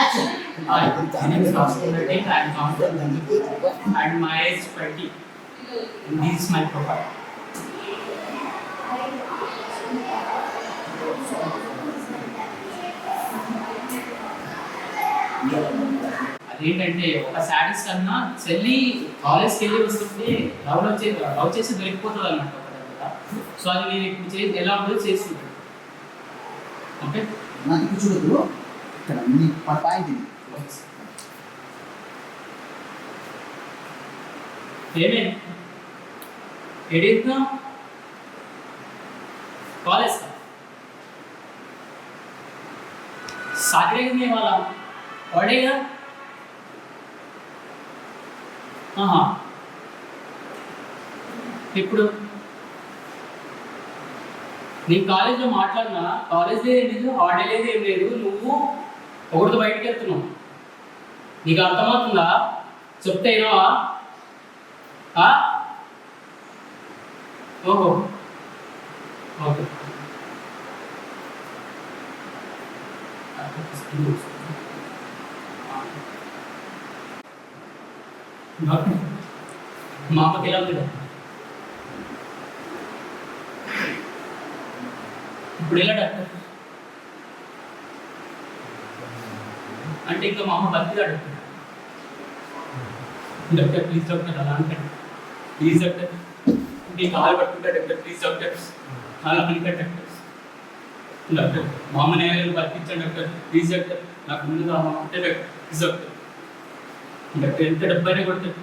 Action. Hi, my name is Oscar Reddy. I am from and my age is 20. And this is my profile. అదేంటంటే ఒక శారీస్ కన్నా చెల్లి కాలేజ్కి వెళ్ళి వస్తుంటే లవ్ లవ్ చే లవ్ చేసి దొరికిపోతుంది అన్నమాట సో అది నేను ఇప్పుడు చే ఎలా ఉంటుందో చేస్తుంటాను ఓకే నాకు చూడదు ఇక్కడ నీ మన పాయింట్ ఇది ఏమే ఎడిట్ కాలేజ్ का सैटरडे में वाला पढ़ेगा हाँ ఇప్పుడు నీ కాలేజ్లో మాట్లాడినా కాలేజ్ లేదు ఏం లేదు హాలిడే లేదు ఏం లేదు నువ్వు ఒకరితో బయటకు వెళ్తున్నావు నీకు అర్థమవుతుందా? చెప్తే వినవా? ఓహో. ఓకే. మా అమ్మకి ఎలా ఉంది ఇప్పుడు ఎలా డాక్టర్. అంటే ఇంకా మా అమ్మ బతికిదా డాక్టర్ డాక్టర్ ప్లీజ్ డాక్టర్ అలా అంటాడు ప్లీజ్ డాక్టర్. మీ కాలు పట్టుకుంటా డాక్టర్ ప్లీజ్ డాక్టర్. అలా అనుకుంటా డాక్టర్. డాక్టర్ మా అమ్మ నేను బతికించాను డాక్టర్. Please doctor. నాకు ముందుగా అంటే డాక్టర్. Please doctor. డాక్టర్ ఎంత డబ్బైనా కొడతాడు.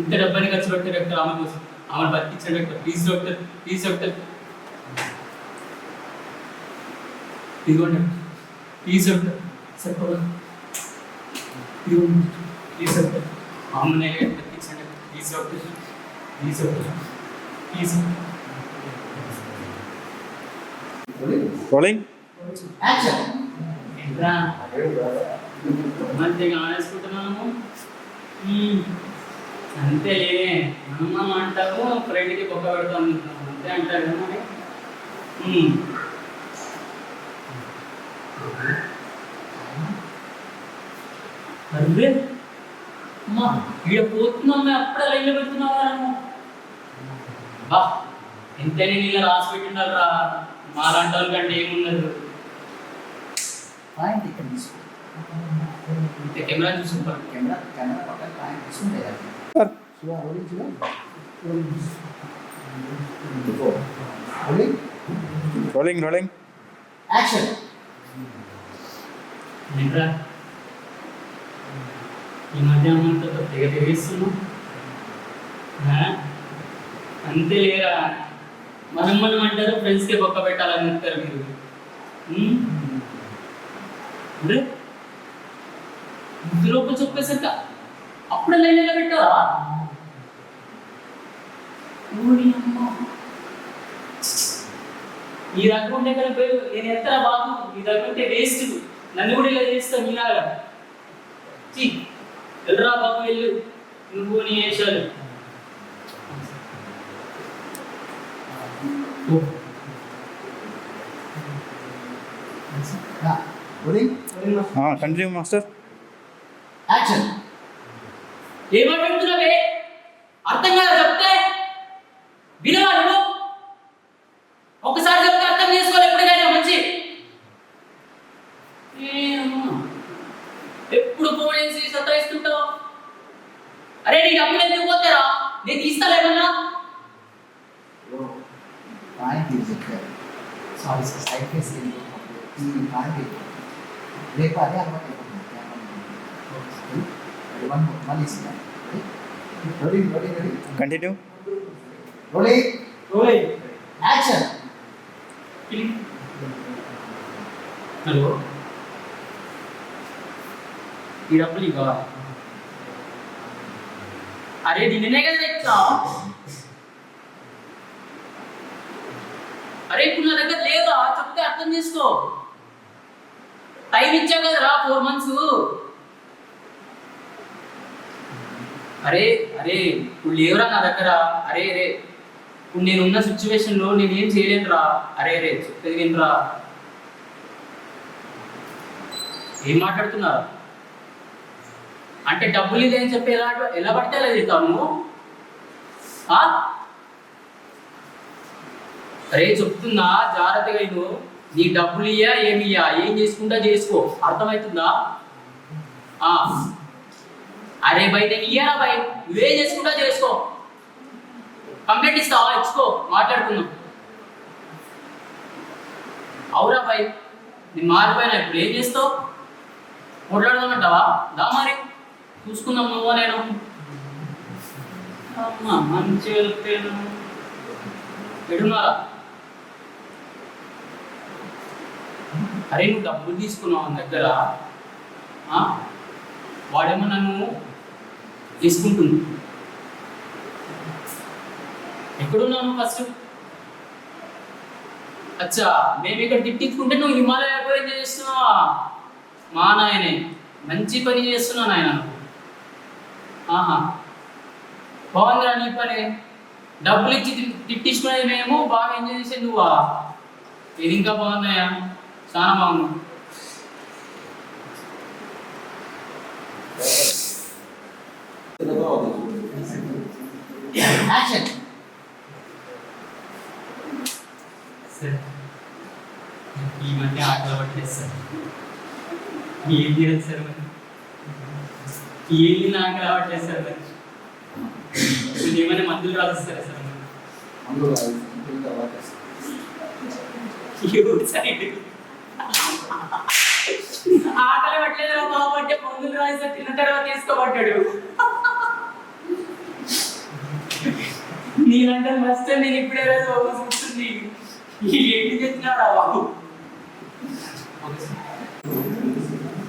ఎంత డబ్బైనా ఖర్చు పెడతాడు డాక్టర్ ఆమె కోసం. ఆమెను బతికించాడు doctor. Please doctor. Please doctor. ఇదిగోండి ప్లీజ్ డాక్టర్. సరిపోదా? ఇదిగోండి ప్లీజ్ డాక్టర్ మా అమ్మనే బతికించాడు please doctor please doctor please rolling action ఏంట్రా? మంచిగా ఆనేసుకుంటున్నాము మ్మ్. అంతేలే అమ్మ అంటావు ఫ్రెండ్కి బొక్క పెడతాం అంతే అంటారు కదా మరి మ్మ్. అరే అమ్మా ఈడ పోతున్నాం అప్పుడే లైన్లో పెడుతున్నావా బా ఎంతైనా నీళ్ళ రాసి పెట్టిండారా మాలాంటి వాళ్ళ కంటే ఏమున్నది పాయింట్ ఇక్కడ తీసుకో ఇంత కెమెరా చూసుకుంటారు కెమెరా కెమెరా పక్కన పాయింట్ తీసుకుంటే రోలింగ్ రోలింగ్ యాక్షన్ ఏంట్రా? ఈ మధ్య అమ్మంతో తెగ తెగిస్తున్నావు అంతే లేరా? మనం మనం అంటారు ఫ్రెండ్స్కే బొక్క పెట్టాలని చెప్తారు మీరు. ఉమ్? అరే ఇందులోకి అప్పుడు లైన్ ఎలా పెట్టారా ఈ రకం ఉంటే నేను ఎంత బాబు? ఈ రకం ఉంటే వేస్ట్ నన్ను కూడా ఇలా చేస్తా మీలాగా చీ. వెళ్ళరా బాబు వెళ్ళు. నువ్వు నీ రోలింగ్ కంటిన్యూ మాస్టర్ యాక్షన్ ఏమంటున్నావే అర్థం కాదా చెప్తే వినవా నువ్వు ఒకసారి చెప్తే అర్థం చేసుకోవాలి ఎప్పటికైనా మంచి ఏమ్మా, ఎప్పుడు ఫోన్ చేసి సతాయిస్తుంటావు అరే నీ డబ్బులు ఎందుకు పోతారా నేను తీస్తాలేమన్నా పాయింట్ ఇది చెప్పారు సారీ సార్ సైడ్ ఫేస్ ఈ పాయింట్ రేపు అదే అలవాటు అయిపోతుంది వన్ మళ్ళీ rolling rolling rolling continue rolling ఓయ్ యాక్షన్ హలో ఈ డబ్బులు ఇవ్వ? అరే నిన్ననే కదా తెచ్చా అరే ఇప్పుడు నా దగ్గర లేదా? చెప్తే అర్థం చేసుకో. టైం కదా కదరా ఫోర్ మంత్స్ అరే అరే ఇప్పుడు లేవురా నా దగ్గర. అరే అరే ఇప్పుడు నేనున్న సిచ్యువేషన్లో నేనేం చేయలేనురా. అరే అరే చెప్పేది వినరా. ఏం మాట్లాడుతున్నారు? అంటే డబ్బులు ఇది అని చెప్పి ఎలా ఎలా పడితే అలా చెప్తావు నువ్వు? అరే చెప్తున్నా జాగ్రత్తగా నువ్వు నీ డబ్బులు ఇయ్యా ఏమి ఇయ్యా ఏం చేసుకుంటా చేసుకో. అర్థమవుతుందా? ఆ. అరే బై నేను ఇయ్యరా బై? నువ్వేం చేసుకుంటా చేసుకో. కంప్లైంట్ ఇస్తావా? ఇచ్చుకో. మాట్లాడుకుందాం. అవురా బై నేను మారిపోయినా. ఇప్పుడు ఏం చేస్తావు? కొట్లాడదామంటావా? దా మరి. చూసుకుందాం నువ్వు నేను. అమ్మ మంచి వెళ్తేను ఎడున్నారా? అరే నువ్వు డబ్బులు తీసుకున్నావు అని దగ్గర. వాడేమో నన్ను తీసుకుంటుంది. ఎక్కడున్నాను ఫస్ట్? అచ్చా మేము ఇక్కడ తిట్టించుకుంటే నువ్వు హిమాలయ పోయి చేస్తున్నావా? మా నాయనే మంచి పని చేస్తున్నా నాయన ఆహా. బాగుందిరా నీ పని. డబ్బులు ఇచ్చి తిట్టించుకునేది మేము బాగా ఎంజాయ్ చేసేది నువ్వా? ఇది ఇంకా బాగున్నాయా? చాలా బాగుంది. యాక్షన్ ఈ మధ్య ఆటలు పట్టలేదు సార్. ఏం చేయాలి సార్ మరి. ఏంది నాకు రావట్లేదు సార్ మరి. మీరు ఏమైనా మందులు రాసిస్తారా సార్ మరి? సైడ్ పట్టలేదు బాబు అంటే మందులు రాసి తిన్న తర్వాత తీసుకోబడ్డాడు నేనంటే మస్తు నేను ఇప్పుడే రోజు చూస్తుంది ఏంటి తెచ్చినారా బాబు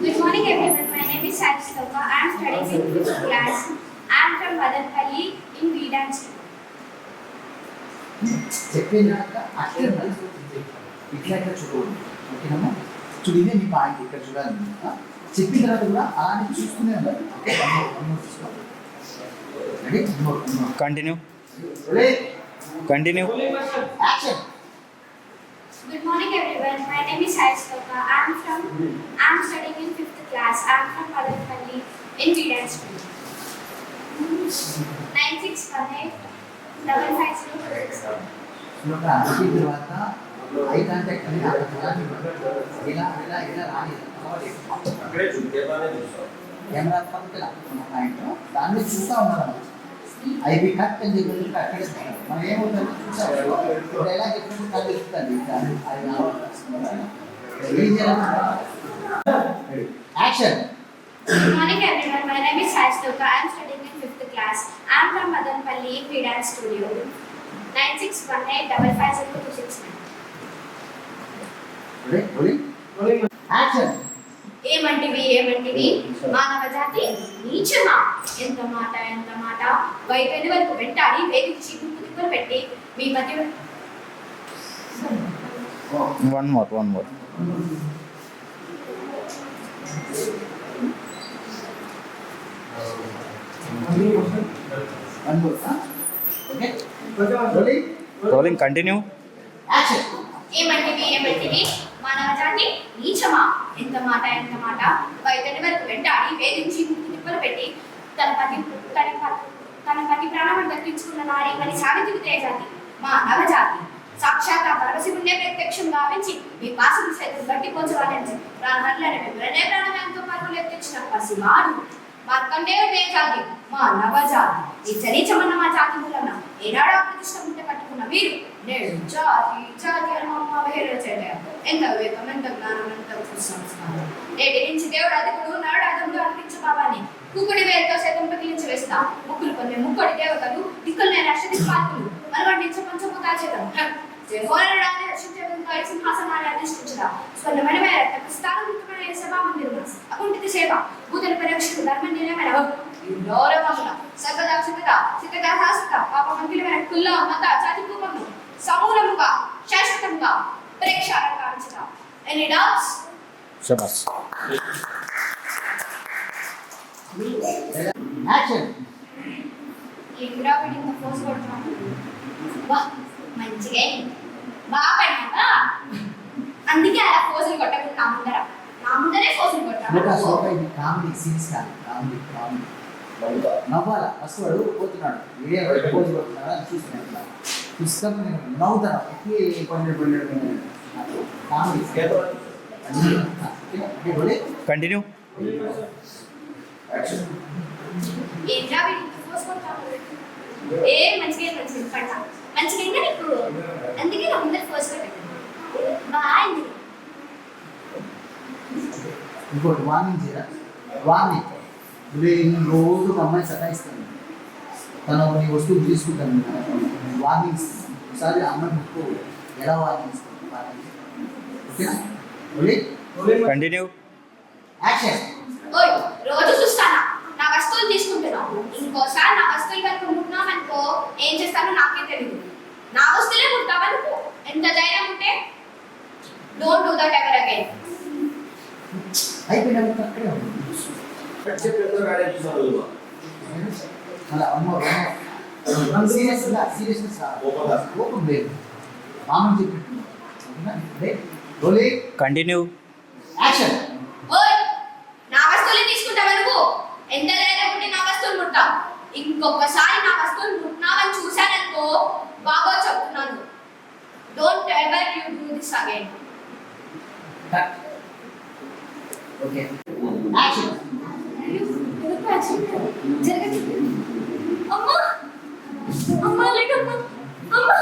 Good morning everyone. My name is Sai Sloka. I am studying in fifth class. I am from Madanpalli in School. చెప్పినాక అట్లే మళ్ళీ ఇట్లా ఇట్లా చూడకూడదు ఓకేనమ్మా చూడు ఇదే మీ పాయింట్ ఇక్కడ చూడాలి? చెప్పిన తర్వాత కూడా అలానే చూస్తూనే ఉండాలి okay one more one more చూసుకో ready one more one more continue ready continue action Good morning everyone. My name is Sai Sloka. I am from I am studying in fifth class. I am from Madanpalli in Vedant School. Nine six one eight double five zero two six. ఒక చెప్పిన తర్వాత I camera పక్కన దాన్ని చూస్తూ ఉన్నారు IB cut మనం ఏమవుతుంది చూసాం ఎలా చెప్పినప్పుడు కళ్ళు అది action Good morning everyone. My name is Sai I am studying in fifth class. I am from Madanpalli in Vedant Studio. Nine six one eight double five zero two six nine. Action ఏమంటివి ఏమంటివి మానవ జాతి నీచమా ఎంత మాట ఎంత మాట వైపెని వరకు వెంటాడి వేధించి గుంపు తిప్పలు పెట్టి మీ మధ్య one more one more one more okay rolling rolling continue action ఏమంటివి ఏమంటివి మానవ జాతి నీచమా? ఎంత మాట ఎంత మాట? వైపెని వరకు వెంటాడి వేధించి తిప్పలు పెట్టి తన పతి తన తన పతి ప్రాణాలను దక్కించుకున్న నారి మరి సావిత్రి తేజాతి మా నవజాతి. సాక్షాత్ ఆ పరమశివుడే ప్రత్యక్షం భావించి మీ పాసులు సైతం గట్టి పోచవాలని ప్రాణాలను వివరణే ప్రాణాలతో పరుగులు ఎత్తించిన పసివాడు మార్కండే తేజాతి మా నవజాతి. ఈ చరీచమన్న మా జాతి మూలన ఏనాడా ప్రతిష్ట ఉంటే కట్టుకున్న మీరు? నేడు జాతి జాతి అని మా వేరే చేయలేదు ఎంత వివేకం ఎంత జ్ఞానం ఎంత సంస్కారం నేటి నుంచి దేవుడు అధికుడు నాడు అదముడు అనిపించు బాబాని కుకుడి వేరుతో సైతం పగిలించి వేస్తా. ముక్కులు కొన్ని ముక్కుడి దేవతలు దిక్కులు నేను అక్షతి పాత్రులు. మనవండించ పంచముఖా చేతం జయహోరాన్ని రక్షించే విధంగా సింహాసనాన్ని అధిష్ఠించదా స్వర్ణమైన మేర స్థానం మృతమైన సభా మందిరం అకుంఠిత సేవ భూతల పరీక్షలు ధర్మ నిలయమైన గౌరవముల సర్వదా సిద్ధత సిద్ధత శాశ్వత పాప మందిరమైన కుల్ల మత జాతి పూర్వము సమూలముగా శాశ్వతంగా ప్రేక్షారంగా కాంచుతా ఎనీ డౌట్స్ శబాస్ యాక్షన్ ఏంద్రా వీడి ఇంత ఫోర్స్ కొడుతున్నాను. వా మంచిగా. బాగా పడినాక అందుకే అలా ఫోజులు కొట్టకుండా నా ముందర. నా ముందరే ఫోన్ ఒక సోక ఇది కామెడీ సీన్స్ కాదు కామెడీ కామెడీ నవ్వాలా? ఫస్ట్ వాడు పోతున్నాడు. వీడియో అని చూస్తున్నాడు. ఇట్లా పుస్తకం నేను నవ్వుతాను. ఎక్కి పండు పండు కామెడీ కంటిన్యూ ఏ మంచిగా మంచిగా మంచిగా ఇంకా నీకు అందుకే నా ముందర ఫోర్స్ ఇంకోటి వార్నింగ్ చేయరా? వార్నింగ్. నేను రోజు ఒక అమ్మాయి సతాయిస్తాను. తను నీ వస్తువులు తీసుకుంటాను. వార్నింగ్స్. ఒకసారి అమ్మాయి ముక్కు ఎలా వార్నింగ్ ఇస్తాను కంటిన్యూ యాక్షన్ ఓయ్ రోజు చూస్తానా? నా వస్తువులు తీసుకుంటున్నావు. ఇంకోసారి నా వస్తువులు కనుక ముట్టినావు అనుకో ఏం చేస్తానో నాకే తెలియదు నా వస్తువులే ముట్టావనుకో ఎంత ధైర్యం ఉంటే? Don't do that ever again అయిపోయినాక అక్కడే ఉంది. అమ్మో సీరియస్నెస్ ఓపెన్ లేదు. మామూలు చెప్పినట్టు. కంటిన్యూ యాక్షన్ ఓయ్ నా వస్తువులు తీసుకుంటావనుకో ఎంత ధైర్యం ఉంటే నా వస్తువులు ముట్టావు ఇంకొకసారి నా వస్తువులు ముట్టినావని చూశాననుకో బాగా చెప్తున్నాను. Don't ever you do this again okay action జరగదు. అమ్మా! అమ్మా లేకమ్మా అమ్మా. అమ్మా!